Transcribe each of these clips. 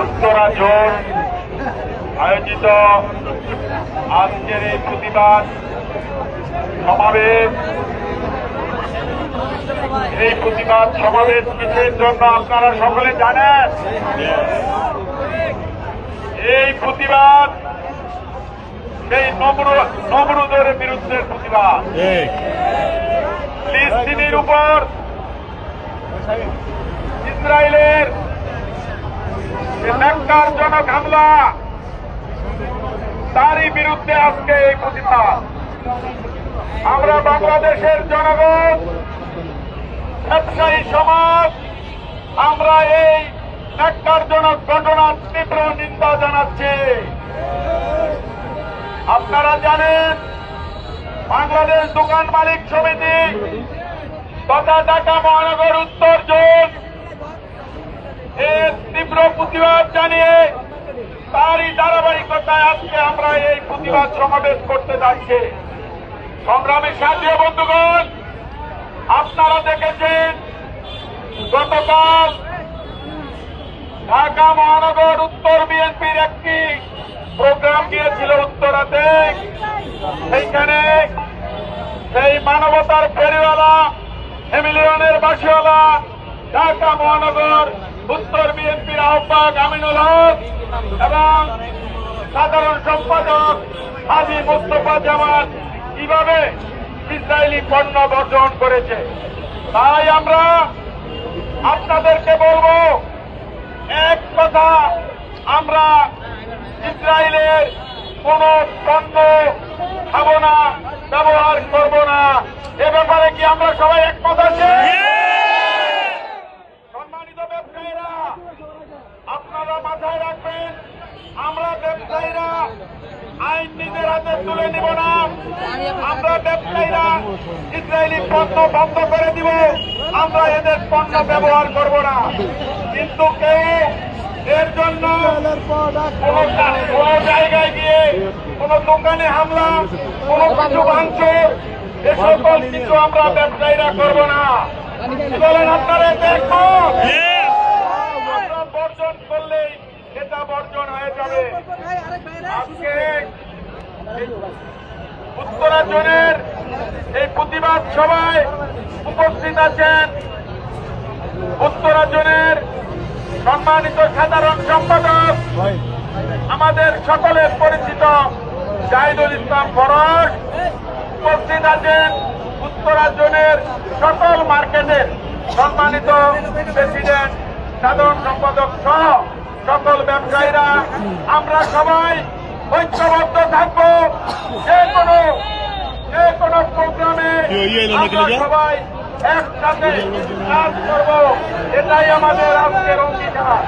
উত্তরা আয়োজিত আজকের এই প্রতিবাদ সমাবেশ এই প্রতিবাদ সমাবেশ কিসের জন্য আপনারা সকলে জানেন। এই প্রতিবাদ, সেই নমরু- নমরুদের বিরুদ্ধে প্রতিবাদ। ফিলিস্তিনির উপর। ইসরায়েলের যে হামলা, তারই বিরুদ্ধে আজকে এই প্রতিবাদ। আমরা বাংলাদেশের জনগণ, ব্যবসায়ী সমাজ, আমরা এই ন্যাক্কারজনক ঘটনার তীব্র নিন্দা জানাচ্ছি। আপনারা জানেন, বাংলাদেশ দোকান মালিক সমিতি তথা ঢাকা মহানগর উত্তর জোন। এর তীব্র প্রতিবাদ জানিয়ে তারই ধারাবাহিকতায় আজকে আমরা এই প্রতিবাদ সমাবেশ করতে যাচ্ছি। সংগ্রামী সাথী বন্ধুগণ, আপনারা দেখেছেন, গতকাল ঢাকা মহানগর উত্তর বিএনপির একটি প্রোগ্রাম গিয়েছিল উত্তরাতে। সেইখানে সেই মানবতার ফেরিওয়ালা হেমিলিয়নের বাসিওয়ালা ঢাকা মহানগর, উত্তর বিএনপির আহ্বায়ক আমিনুল হক এবং সাধারণ সম্পাদক হাজি মুস্তফা জামান কীভাবে ইসরায়েলি পণ্য বর্জন করেছে। তাই আমরা আপনাদেরকে বলব, এক কথা, আমরা ইসরায়েলের কোন পণ্য খাব না ব্যবহার করব না এ ব্যাপারে কি আমরা সবাই একমত আছি সম্মানিত ব্যবসায়ীরা আপনারা মাথায় রাখবেন আমরা ব্যবসায়ীরা নিজের হাতে তুলে নিব না। আমরা ব্যবসায়ীরা ইসরায়েলি পণ্য বন্ধ করে দিব। আমরা এদের পণ্য ব্যবহার করব না। কিন্তু কেউ এর জন্য কোন জায়গায় গিয়ে, কোন দোকানে হামলা, কোন কিছু ভাঙচুর, এ সকল কিছু আমরা ব্যবসায়ীরা করব না। কি বলেন আপনারা দেখো আমরা বর্জন করলেই এটা বর্জন হয়ে যাবে। আজকে উত্তরাঞ্চলের এই প্রতিবাদ সভায় উপস্থিত আছেন উত্তরাঞ্চলের সম্মানিত সাধারণ সম্পাদক, আমাদের সকলের পরিচিত জাহিদুল ইসলাম ফরস উপস্থিত আছেন উত্তরাঞ্চলের সকল মার্কেটের সম্মানিত প্রেসিডেন্ট, সাধারণ সম্পাদক সহ সকল ব্যবসায়ীরা। আমরা সবাই ঐক্যবদ্ধ থাকব। যে কোনো যে কোনো প্রোগ্রামে সবাই একসাথে কাজ করব। এটাই আমাদের আজকের অঙ্গীকার।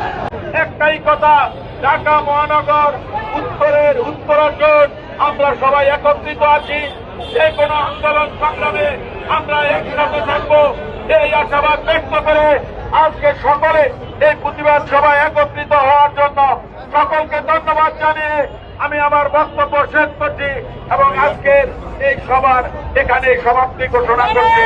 একটাই কথা ঢাকা মহানগর উত্তরের উত্তরাঞ্চল আমরা সবাই একত্রিত আছি। যে কোনো আন্দোলন সংগ্রামে আমরা একসাথে থাকব। এই আশাবাদ ব্যক্ত করে আজকে সকলে এই প্রতিবাদ সভায় একত্রিত হওয়ার জন্য সকলকে ধন্যবাদ জানিয়ে আমি আমার বক্তব্য শেষ করছি এবং আজকের এই সভার এখানে সমাপ্তি ঘোষণা করছি।